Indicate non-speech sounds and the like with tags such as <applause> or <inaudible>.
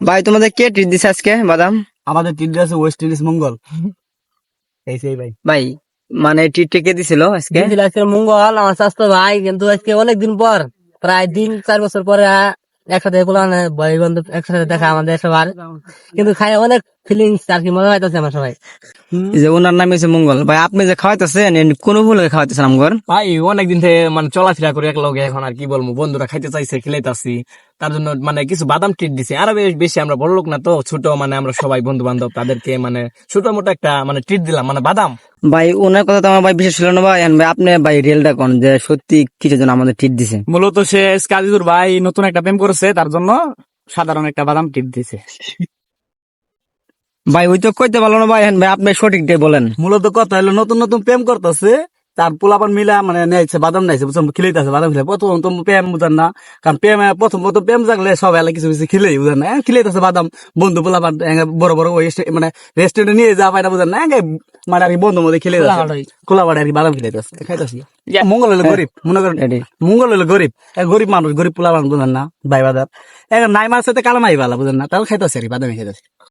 ভাই তোমাদের কে ট্রিট দিছে আজকে বাদাম? আমাদের ট্রিট আছে ওয়েস্ট ইন্ডিজ মঙ্গল। এই সেই ভাই। ভাই মানে ট্রিটটা কে দিছিল আজকে? দিছিল আজকে মঙ্গল আমার স্বাস্থ্য ভাই কিন্তু আজকে অনেক দিন পর প্রায় দিন চার বছর পরে একসাথে বললাম ভাই বন্ধু একসাথে দেখা আমাদের সবার। কিন্তু খাই অনেক ফিলিংস আর কি মজা হইতেছে আমার সবাই। যে ওনার নাম হচ্ছে মঙ্গল। ভাই আপনি যে খাওয়াইতেছেন কোন ভুল খাওয়াইতেছেন আমগর ভাই অনেকদিন থেকে মানে চলাফেরা করে এক লগে এখন আর কি বলব বন্ধুরা খাইতে চাইছে খেলাইতাছি। তার জন্য মানে কিছু বাদাম ট্রিট দিছে। আরও বেশি আমরা বড় লোক না তো ছোট মানে আমরা সবাই বন্ধু বান্ধব তাদেরকে মানে ছোট মোটো একটা মানে ট্রিট দিলাম মানে বাদাম। ভাই ওনার কথা তো আমার ভাই বিশেষ ছিল না ভাই। ভাই আপনি ভাই রিয়েলটা কোন? যে সত্যি কিছু জন আমাদের ট্রিট দিছে? মূলত সে কাজিদুর ভাই নতুন একটা প্রেম করেছে তার জন্য সাধারণ একটা বাদাম টিপ দিছে। ভাই ওই তো কইতে পারল না ভাই ভাই আপনি সঠিকটাই বলেন। মূলত কথা হলো নতুন নতুন প্রেম করতেছে তার পোলাপান মিলা মানে নেছে বাদাম নাইছে বুঝছেন খিলাইতেছে বাদাম খিলাই প্রথম তো প্রেম বুঝেন না কারণ প্রেম প্রথম প্রথম প্রেম জাগলে সব এলা কিছু কিছু খিলাই বুঝেন না? খিলাইতেছে বাদাম বন্ধু পোলাপান বড় বড় ওই মানে রেস্টুরেন্টে নিয়ে যা পাইটা বুঝেন না? এঙ্গে মানে আর কি বন্ধু মধ্যে খিলাই খোলাবাড়ি। খোলা বাড়ি আর কি বাদাম খিলাইতেছে। খাইতেছি। মঙ্গল হলো গরিব <laughs> মনে করেন মঙ্গল হলো গরিব। গরিব মানুষ গরিব পোলাপান বুঝেন না? ভাই বাদাম এখন নাই মার সাথে কালো মাই বালা বুঝেন না? তাহলে খাইতেছে আর কি বাদামি খাইতেছে।